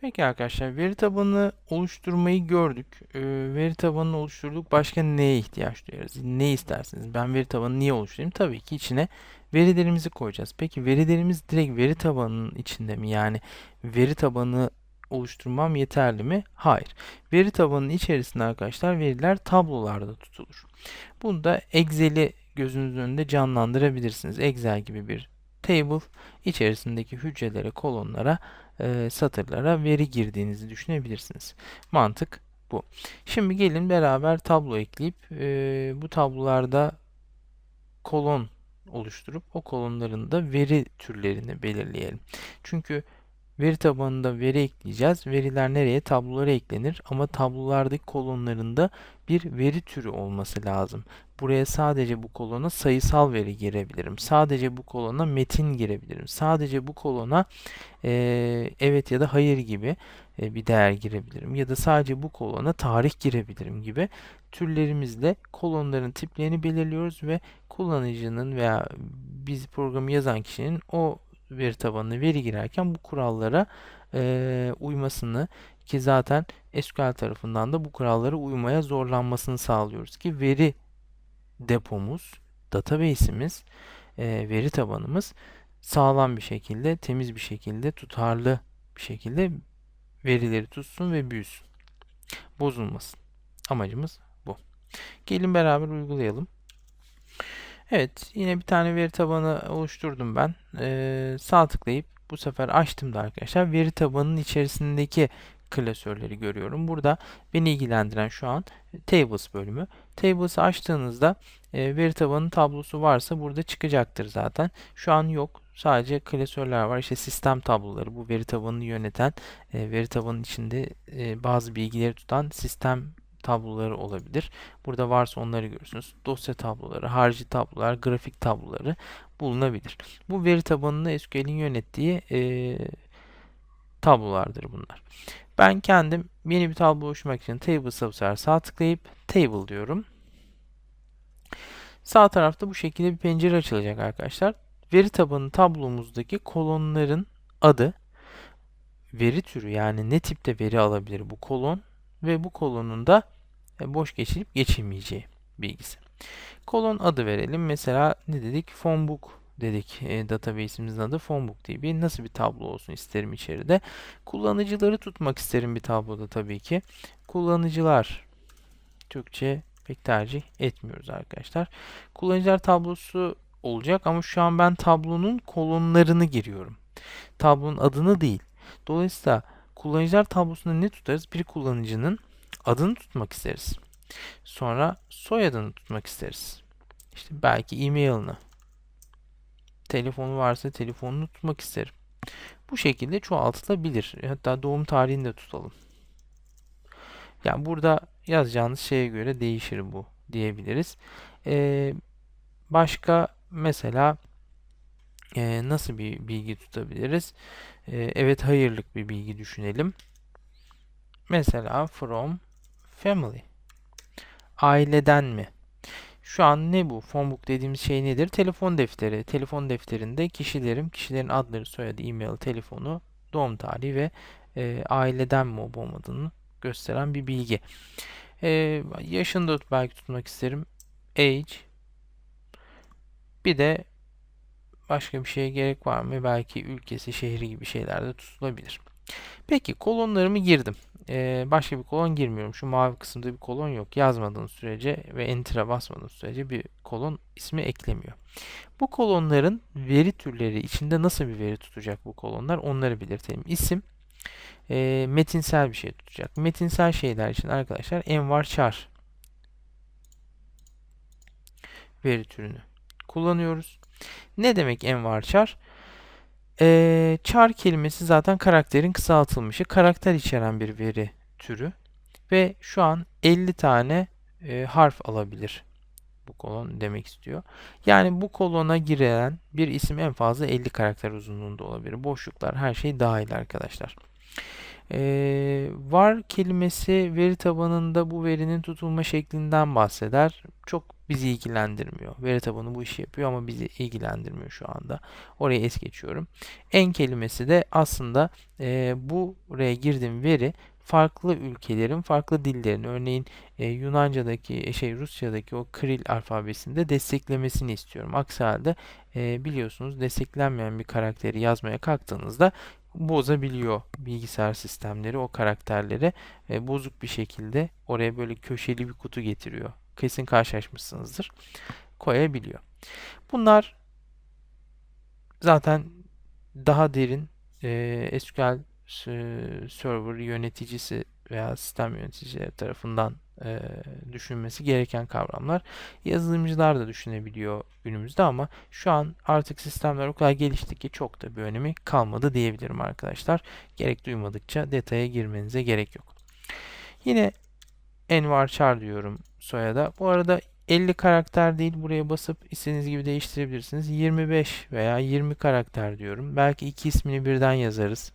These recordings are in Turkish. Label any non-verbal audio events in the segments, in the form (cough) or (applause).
Peki arkadaşlar veri tabanı oluşturmayı gördük. Ee, veri tabanını oluşturduk. Başka neye ihtiyaç duyarız? Ne istersiniz? Ben veri tabanı niye oluşturayım? Tabii ki içine verilerimizi koyacağız. Peki verilerimiz direkt veri tabanının içinde mi? Yani veri tabanı oluşturmam yeterli mi? Hayır. Veri tabanının içerisinde arkadaşlar veriler tablolarda tutulur. Bunu da Excel'i gözünüzün önünde canlandırabilirsiniz. Excel gibi bir table içerisindeki hücrelere, kolonlara e, satırlara veri girdiğinizi düşünebilirsiniz. Mantık bu. Şimdi gelin beraber tablo ekleyip e, bu tablolarda kolon oluşturup o kolonların da veri türlerini belirleyelim. Çünkü veri tabanında veri ekleyeceğiz. Veriler nereye? Tablolara eklenir ama tablolardaki kolonlarında bir veri türü olması lazım. Buraya sadece bu kolona sayısal veri girebilirim. Sadece bu kolona metin girebilirim. Sadece bu kolona e, evet ya da hayır gibi e, bir değer girebilirim. Ya da sadece bu kolona tarih girebilirim gibi türlerimizle kolonların tiplerini belirliyoruz ve kullanıcının veya biz programı yazan kişinin o veri tabanına veri girerken bu kurallara e, uymasını ki zaten SQL tarafından da bu kurallara uymaya zorlanmasını sağlıyoruz ki veri depomuz, database'imiz, e, veri tabanımız sağlam bir şekilde, temiz bir şekilde, tutarlı bir şekilde verileri tutsun ve büyüsün. Bozulmasın. Amacımız bu. Gelin beraber uygulayalım. Evet, yine bir tane veri tabanı oluşturdum ben. Ee, sağ tıklayıp bu sefer açtım da arkadaşlar veri tabanının içerisindeki klasörleri görüyorum. Burada beni ilgilendiren şu an Tables bölümü. Tables'ı açtığınızda e, veri tabanı tablosu varsa burada çıkacaktır zaten. Şu an yok. Sadece klasörler var. İşte sistem tabloları bu veri tabanını yöneten, e, veri tabanının içinde e, bazı bilgileri tutan sistem tabloları olabilir. Burada varsa onları görürsünüz. Dosya tabloları, harici tablolar, grafik tabloları bulunabilir. Bu veri tabanını SQL'in yönettiği e, tablolardır bunlar. Ben kendim yeni bir tablo oluşturmak için Tables'a bu sefer sağ tıklayıp Table diyorum. Sağ tarafta bu şekilde bir pencere açılacak arkadaşlar. Veri tabanı tablomuzdaki kolonların adı, veri türü yani ne tipte veri alabilir bu kolon ve bu kolonun da boş geçilip geçilmeyeceği bilgisi. Kolon adı verelim. Mesela ne dedik? Phonebook dedik. E, database'imizin adı Phonebook DB. Nasıl bir tablo olsun isterim içeride? Kullanıcıları tutmak isterim bir tabloda tabii ki. Kullanıcılar Türkçe pek tercih etmiyoruz arkadaşlar. Kullanıcılar tablosu olacak ama şu an ben tablonun kolonlarını giriyorum. Tablonun adını değil. Dolayısıyla kullanıcılar tablosunda ne tutarız? Bir kullanıcının adını tutmak isteriz. Sonra soyadını tutmak isteriz. İşte belki e-mail'ını. Telefonu varsa telefonunu tutmak isterim. Bu şekilde çoğaltılabilir. Hatta doğum tarihini de tutalım. Yani burada yazacağınız şeye göre değişir bu diyebiliriz. Ee, başka mesela e, nasıl bir bilgi tutabiliriz? Ee, evet hayırlık bir bilgi düşünelim. Mesela from family. Aileden mi? Şu an ne bu? Phonebook dediğimiz şey nedir? Telefon defteri. Telefon defterinde kişilerin, kişilerin adları, soyadı, e-mail, telefonu, doğum tarihi ve e, aileden mi olup olmadığını gösteren bir bilgi. E, yaşını da belki tutmak isterim. Age. Bir de başka bir şeye gerek var mı? Belki ülkesi, şehri gibi şeyler de tutulabilir. Peki kolonlarımı girdim. Ee, başka bir kolon girmiyorum. Şu mavi kısımda bir kolon yok. Yazmadığın sürece ve Enter'a basmadığın sürece bir kolon ismi eklemiyor. Bu kolonların veri türleri içinde nasıl bir veri tutacak bu kolonlar onları belirtelim. İsim e, metinsel bir şey tutacak. Metinsel şeyler için arkadaşlar envar char veri türünü kullanıyoruz. Ne demek envar char? Ee, char kelimesi zaten karakterin kısaltılmışı. Karakter içeren bir veri türü. Ve şu an 50 tane e, harf alabilir. Bu kolon demek istiyor. Yani bu kolona giren bir isim en fazla 50 karakter uzunluğunda olabilir. Boşluklar her şey dahil arkadaşlar. Ee, var kelimesi veri tabanında bu verinin tutulma şeklinden bahseder. Çok bizi ilgilendirmiyor. Veri tabanı bu işi yapıyor ama bizi ilgilendirmiyor şu anda. Oraya es geçiyorum. En kelimesi de aslında e, buraya girdiğim veri farklı ülkelerin farklı dillerin örneğin e, Yunanca'daki e, şey Rusça'daki o Kiril alfabesinde desteklemesini istiyorum. Aksi halde e, biliyorsunuz desteklenmeyen bir karakteri yazmaya kalktığınızda bozabiliyor bilgisayar sistemleri o karakterleri e, bozuk bir şekilde oraya böyle köşeli bir kutu getiriyor. Kesin karşılaşmışsınızdır. Koyabiliyor. Bunlar zaten daha derin e, SQL server yöneticisi veya sistem yöneticileri tarafından e, düşünmesi gereken kavramlar. Yazılımcılar da düşünebiliyor günümüzde ama şu an artık sistemler o kadar gelişti ki çok da bir önemi kalmadı diyebilirim arkadaşlar. Gerek duymadıkça detaya girmenize gerek yok. Yine Envar Çar diyorum soyada. Bu arada 50 karakter değil buraya basıp istediğiniz gibi değiştirebilirsiniz. 25 veya 20 karakter diyorum. Belki iki ismini birden yazarız.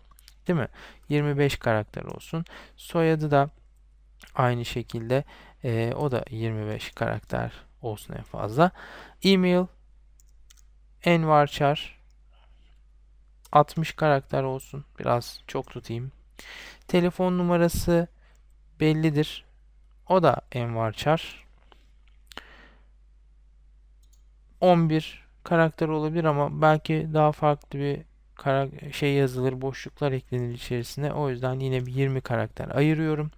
Değil mi? 25 karakter olsun. Soyadı da aynı şekilde e, o da 25 karakter olsun en fazla. E-mail envarchar 60 karakter olsun. Biraz çok tutayım. Telefon numarası bellidir. O da envarchar. 11 karakter olabilir ama belki daha farklı bir şey yazılır, boşluklar eklenir içerisine. O yüzden yine bir 20 karakter ayırıyorum.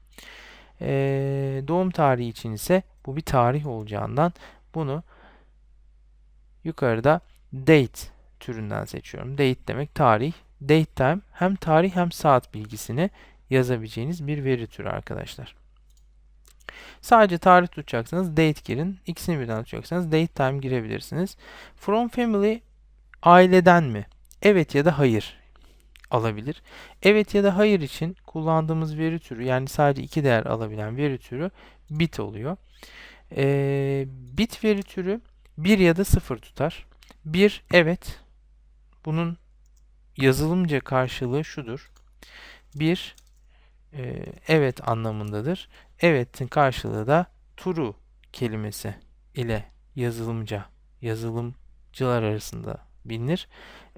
Ee, doğum tarihi için ise bu bir tarih olacağından bunu yukarıda date türünden seçiyorum. Date demek tarih. Date time hem tarih hem saat bilgisini yazabileceğiniz bir veri türü arkadaşlar. Sadece tarih tutacaksanız date girin. İkisini birden tutacaksanız date time girebilirsiniz. From family aileden mi? Evet ya da hayır alabilir. Evet ya da hayır için kullandığımız veri türü yani sadece iki değer alabilen veri türü bit oluyor. Ee, bit veri türü 1 ya da 0 tutar. 1 evet. Bunun yazılımca karşılığı şudur. 1 e, evet anlamındadır. Evet'in karşılığı da true kelimesi ile yazılımca yazılımcılar arasında bilinir.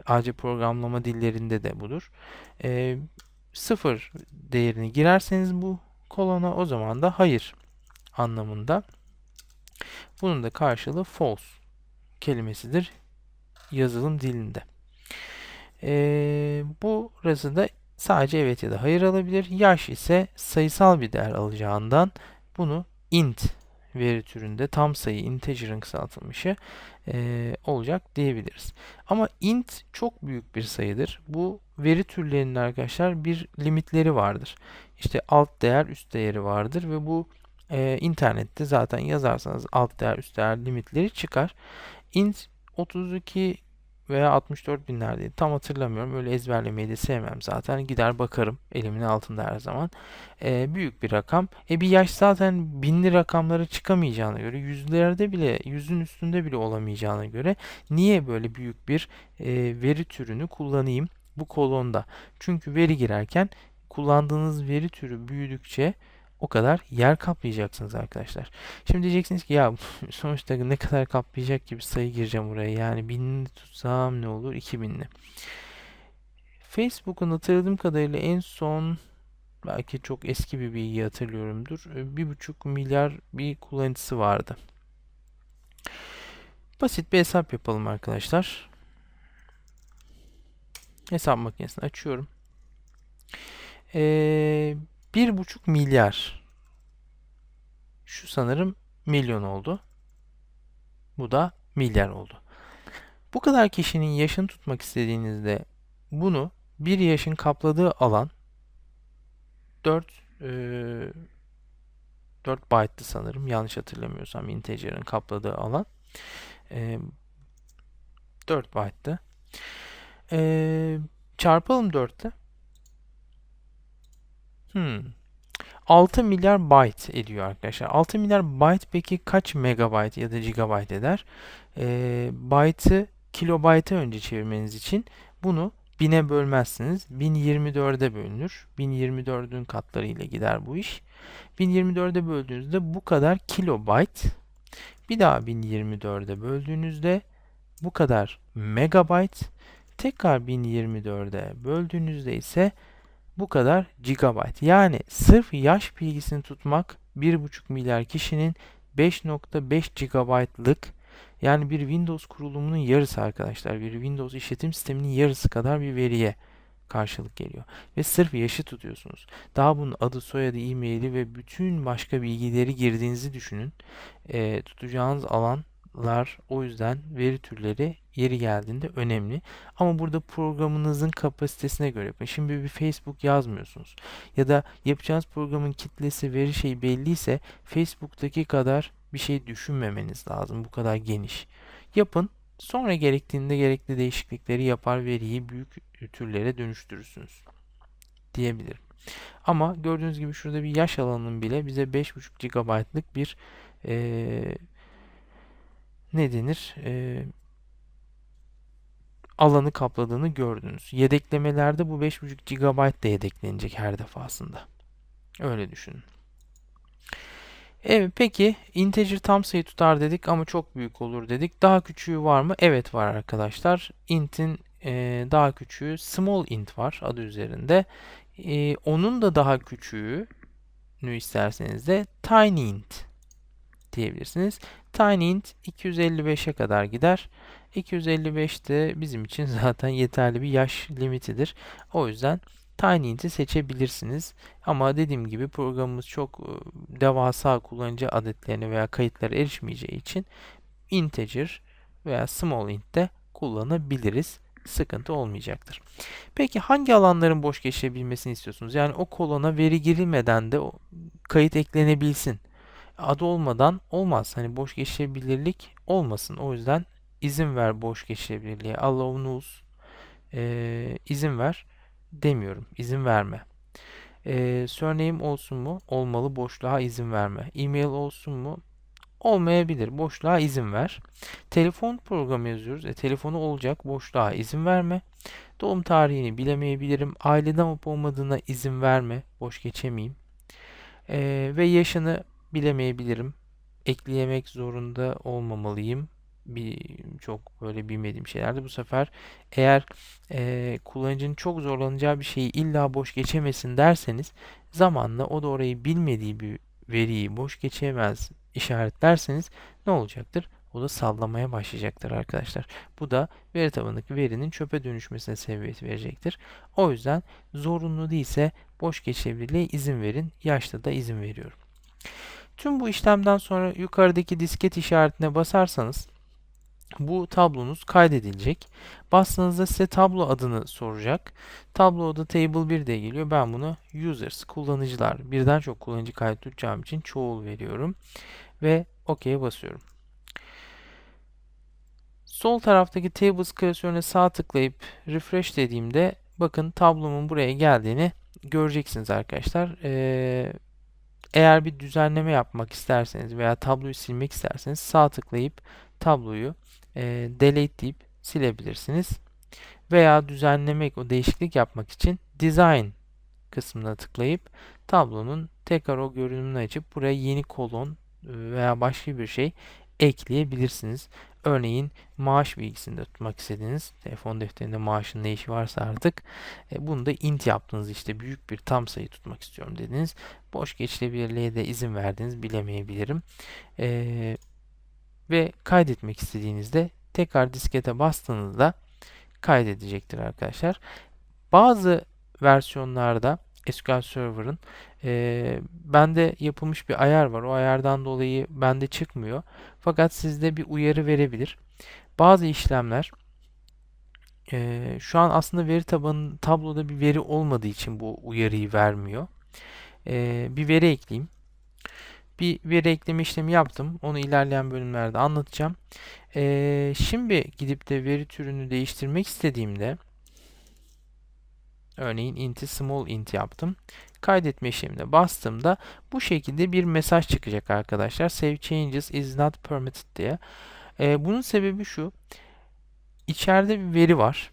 AC programlama dillerinde de budur. E, sıfır değerini girerseniz bu kolona o zaman da hayır anlamında. Bunun da karşılığı false kelimesidir yazılım dilinde. E, burası da sadece evet ya da hayır alabilir. Yaş ise sayısal bir değer alacağından bunu int veri türünde tam sayı integer'ın kısaltılmışı e, olacak diyebiliriz. Ama int çok büyük bir sayıdır. Bu veri türlerinin arkadaşlar bir limitleri vardır. İşte alt değer üst değeri vardır ve bu e, internette zaten yazarsanız alt değer üst değer limitleri çıkar. int 32 veya 64 binlerdeydi. Tam hatırlamıyorum. Öyle ezberlemeyi de sevmem zaten. Gider bakarım elimin altında her zaman. E, büyük bir rakam. E bir yaş zaten binli rakamlara çıkamayacağına göre yüzlerde bile yüzün üstünde bile olamayacağına göre niye böyle büyük bir e, veri türünü kullanayım bu kolonda? Çünkü veri girerken kullandığınız veri türü büyüdükçe o kadar yer kaplayacaksınız arkadaşlar. Şimdi diyeceksiniz ki ya (laughs) sonuçta ne kadar kaplayacak gibi sayı gireceğim buraya. Yani binli tutsam ne olur? 2000'li. Facebook'un hatırladığım kadarıyla en son belki çok eski bir bilgi hatırlıyorumdur. Bir buçuk milyar bir kullanıcısı vardı. Basit bir hesap yapalım arkadaşlar. Hesap makinesini açıyorum. Ee, bir buçuk milyar. Şu sanırım milyon oldu. Bu da milyar oldu. Bu kadar kişinin yaşını tutmak istediğinizde bunu bir yaşın kapladığı alan 4 e, 4 byte'tı sanırım. Yanlış hatırlamıyorsam integer'ın kapladığı alan. E, 4 byte'tı. E, çarpalım 4'te. Hmm. 6 milyar byte ediyor arkadaşlar. 6 milyar byte peki kaç megabyte ya da gigabyte eder? Ee, byte'ı kilobayta önce çevirmeniz için bunu 1000'e bölmezsiniz. 1024'e bölünür. 1024'ün katları ile gider bu iş. 1024'e böldüğünüzde bu kadar kilobyte Bir daha 1024'e böldüğünüzde bu kadar megabyte. Tekrar 1024'e böldüğünüzde ise bu kadar gigabyte. Yani sırf yaş bilgisini tutmak 1,5 milyar kişinin 5.5 GB'lık yani bir Windows kurulumunun yarısı arkadaşlar. Bir Windows işletim sisteminin yarısı kadar bir veriye karşılık geliyor. Ve sırf yaşı tutuyorsunuz. Daha bunun adı, soyadı, e-maili ve bütün başka bilgileri girdiğinizi düşünün. E, tutacağınız alanlar o yüzden veri türleri yeri geldiğinde önemli. Ama burada programınızın kapasitesine göre yapın. Şimdi bir Facebook yazmıyorsunuz. Ya da yapacağınız programın kitlesi, veri şeyi belliyse Facebook'taki kadar bir şey düşünmemeniz lazım. Bu kadar geniş. Yapın. Sonra gerektiğinde gerekli değişiklikleri yapar veriyi büyük türlere dönüştürürsünüz diyebilirim. Ama gördüğünüz gibi şurada bir yaş alanının bile bize 5.5 GB'lık bir ee, ne denir? E, alanı kapladığını gördünüz. Yedeklemelerde bu 5.5 GB de yedeklenecek her defasında. Öyle düşünün. Evet peki integer tam sayı tutar dedik ama çok büyük olur dedik. Daha küçüğü var mı? Evet var arkadaşlar. Int'in e, daha küçüğü small int var adı üzerinde. E, onun da daha küçüğü isterseniz de tiny int diyebilirsiniz. Tiny int 255'e kadar gider. 255 de bizim için (laughs) zaten yeterli bir yaş limitidir. O yüzden TinyInt'i seçebilirsiniz. Ama dediğim gibi programımız çok e, devasa kullanıcı adetlerine veya kayıtlara erişmeyeceği için integer veya small int de kullanabiliriz. Sıkıntı olmayacaktır. Peki hangi alanların boş geçebilmesini istiyorsunuz? Yani o kolona veri girilmeden de kayıt eklenebilsin. Adı olmadan olmaz. Hani boş geçebilirlik olmasın. O yüzden izin ver boş geçebilirliğe. Allow null e, izin ver demiyorum. İzin verme. E, surname olsun mu? Olmalı. Boşluğa izin verme. E-mail olsun mu? Olmayabilir. Boşluğa izin ver. Telefon programı yazıyoruz. E, telefonu olacak. Boşluğa izin verme. Doğum tarihini bilemeyebilirim. Aileden olup olmadığına izin verme. Boş geçemeyeyim. E, ve yaşını bilemeyebilirim. Ekleyemek zorunda olmamalıyım bir çok böyle bilmediğim şeylerdi. Bu sefer eğer e, kullanıcının çok zorlanacağı bir şeyi illa boş geçemesin derseniz zamanla o da orayı bilmediği bir veriyi boş geçemez işaretlerseniz ne olacaktır? O da sallamaya başlayacaktır arkadaşlar. Bu da veri tabanındaki verinin çöpe dönüşmesine sebebiyet verecektir. O yüzden zorunlu değilse boş geçebilirliğe izin verin. Yaşta da izin veriyorum. Tüm bu işlemden sonra yukarıdaki disket işaretine basarsanız bu tablonuz kaydedilecek. Bastığınızda size tablo adını soracak. Tablo adı table 1 diye geliyor. Ben bunu users, kullanıcılar, birden çok kullanıcı kayıt için çoğul veriyorum. Ve OK'ye basıyorum. Sol taraftaki tables klasörüne sağ tıklayıp refresh dediğimde bakın tablomun buraya geldiğini göreceksiniz arkadaşlar. Ee, eğer bir düzenleme yapmak isterseniz veya tabloyu silmek isterseniz sağ tıklayıp tabloyu e, delete deyip silebilirsiniz. Veya düzenlemek, o değişiklik yapmak için design kısmına tıklayıp tablonun tekrar o görünümünü açıp buraya yeni kolon e, veya başka bir şey ekleyebilirsiniz. Örneğin maaş bilgisini de tutmak istediğiniz telefon defterinde maaşın ne işi varsa artık e, bunu da int yaptınız işte büyük bir tam sayı tutmak istiyorum dediniz. Boş geçilebilirliğe de izin verdiniz bilemeyebilirim. E, ve kaydetmek istediğinizde tekrar diskete bastığınızda kaydedecektir arkadaşlar. Bazı versiyonlarda SQL Server'ın e, bende yapılmış bir ayar var. O ayardan dolayı bende çıkmıyor. Fakat sizde bir uyarı verebilir. Bazı işlemler e, şu an aslında veri tabanı tabloda bir veri olmadığı için bu uyarıyı vermiyor. E, bir veri ekleyeyim bir veri ekleme işlemi yaptım. Onu ilerleyen bölümlerde anlatacağım. Ee, şimdi gidip de veri türünü değiştirmek istediğimde örneğin int'i small int yaptım. Kaydetme işlemine bastığımda bu şekilde bir mesaj çıkacak arkadaşlar. Save changes is not permitted diye. Ee, bunun sebebi şu. İçeride bir veri var.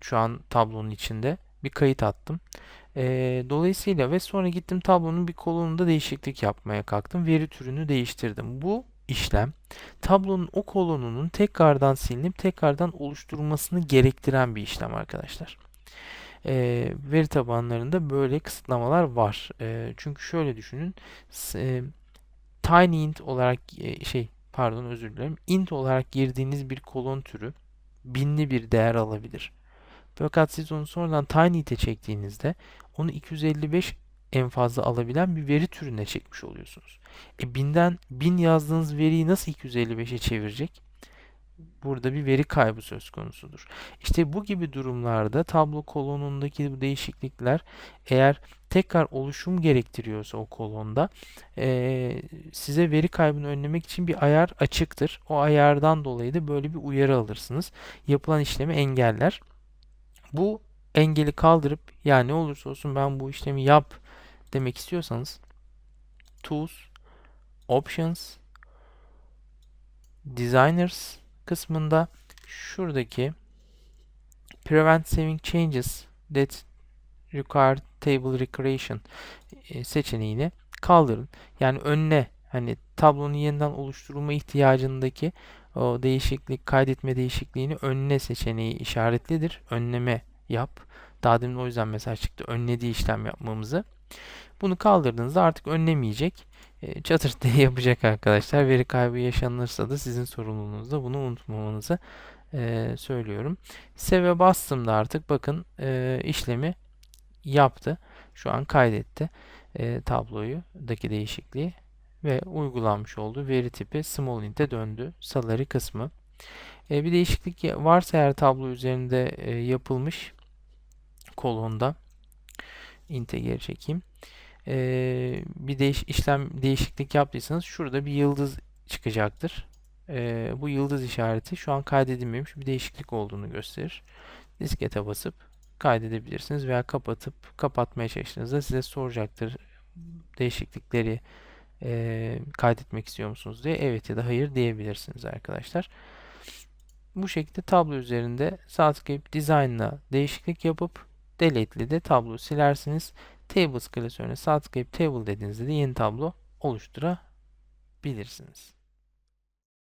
Şu an tablonun içinde. Bir kayıt attım. E, dolayısıyla ve sonra gittim tablonun bir kolonunda değişiklik yapmaya kalktım. Veri türünü değiştirdim. Bu işlem tablonun o kolonunun tekrardan silinip tekrardan oluşturulmasını gerektiren bir işlem arkadaşlar. E, veri tabanlarında böyle kısıtlamalar var. E, çünkü şöyle düşünün. E, tiny olarak e, şey pardon özür dilerim. int olarak girdiğiniz bir kolon türü binli bir değer alabilir. Fakat siz onu sonradan tiny'te çektiğinizde onu 255 en fazla alabilen bir veri türüne çekmiş oluyorsunuz. E binden 1000 yazdığınız veriyi nasıl 255'e çevirecek? Burada bir veri kaybı söz konusudur. İşte bu gibi durumlarda tablo kolonundaki bu değişiklikler eğer tekrar oluşum gerektiriyorsa o kolonda e, size veri kaybını önlemek için bir ayar açıktır. O ayardan dolayı da böyle bir uyarı alırsınız. Yapılan işlemi engeller. Bu engeli kaldırıp yani ne olursa olsun ben bu işlemi yap demek istiyorsanız Tools, Options, Designers kısmında şuradaki Prevent Saving Changes that Require Table Recreation e, seçeneğini kaldırın. Yani önüne hani tablonun yeniden oluşturulma ihtiyacındaki o değişiklik, kaydetme değişikliğini önüne seçeneği işaretlidir. Önleme yap. Daha demin o yüzden mesaj çıktı. Önlediği işlem yapmamızı. Bunu kaldırdığınızda artık önlemeyecek. E, çatır (laughs) yapacak arkadaşlar. Veri kaybı yaşanırsa da sizin sorumluluğunuzda bunu unutmamanızı e, söylüyorum. Save'e bastığımda artık bakın e, işlemi yaptı. Şu an kaydetti e, tabloyu daki değişikliği ve uygulanmış oldu. Veri tipi small int'e döndü. Salary kısmı. E, bir değişiklik varsa eğer tablo üzerinde yapılmış kolonda int'e geri çekeyim. E, bir değiş işlem değişiklik yaptıysanız şurada bir yıldız çıkacaktır. E, bu yıldız işareti şu an kaydedilmemiş bir değişiklik olduğunu gösterir. Diskete basıp kaydedebilirsiniz veya kapatıp kapatmaya çalıştığınızda size soracaktır değişiklikleri e, kaydetmek istiyor musunuz diye evet ya da hayır diyebilirsiniz arkadaşlar. Bu şekilde tablo üzerinde sağ tıklayıp Design'la değişiklik yapıp Delete'li de tablo silersiniz. Tables klasörüne tıklayıp Table dediğinizde de yeni tablo oluşturabilirsiniz.